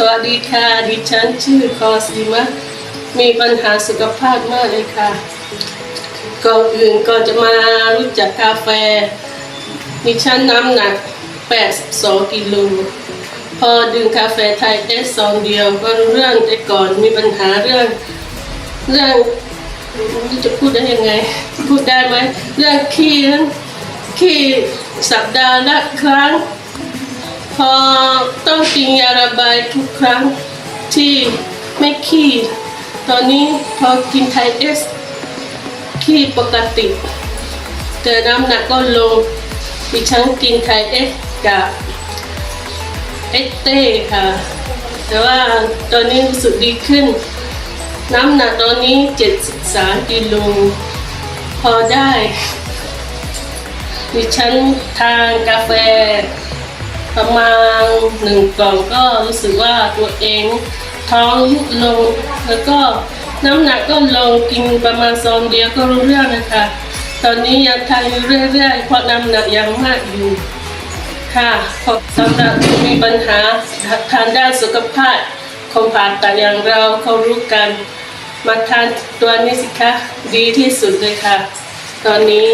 สวัสดีค่ะ ดิฉันชื่อคอสีมะมีปัญหาสุขภาพมากเลยค่ะ ก่อนอื่นก่อนจะมารู้จักกาแฟ ดิฉันน้ำหนัก 82 กิโล พอดื่มกาแฟไทยเอสองเดียวก็รู้เรื่องแต่ก่อนมีปัญหาเรื่อง เรื่องจะพูดได้ยังไง พูดได้ไหมเรื่องขี้นั้นขี้สัปดาห์ละครั้ง พอ ต้องกินยาระบายทุกครั้งที่ไม่ขี้ตอนนี้พอกินไทเอสขี้ปกติ แต่น้ำหนักก็ลงดิฉันกินไทเอสกับเอสเต้ค่ะ แต่ว่าตอนนี้รู้สึกดีขึ้น น้ำหนักตอนนี้ 73กิโลพอได้ดิฉันทานกาแฟ ประมาณหนึ่งกล่องก็รู้สึกว่าตัวเองท้องยุบลง แล้วก็น้ำหนักก็ลงกินประมาณซองเดียวก็รู้เรื่องนะคะ ตอนนี้ยังทานอยู่เรื่อยๆเพราะน้ำหนักยังมากอยู่ ค่ะขอบสำหรับผู้มีปัญหาทางด้านสุขภาพคงผ่าตัดอย่างเราเขารู้กันมาทานตัวนี้สิคะดีที่สุดเลยค่ะ ตอนนี้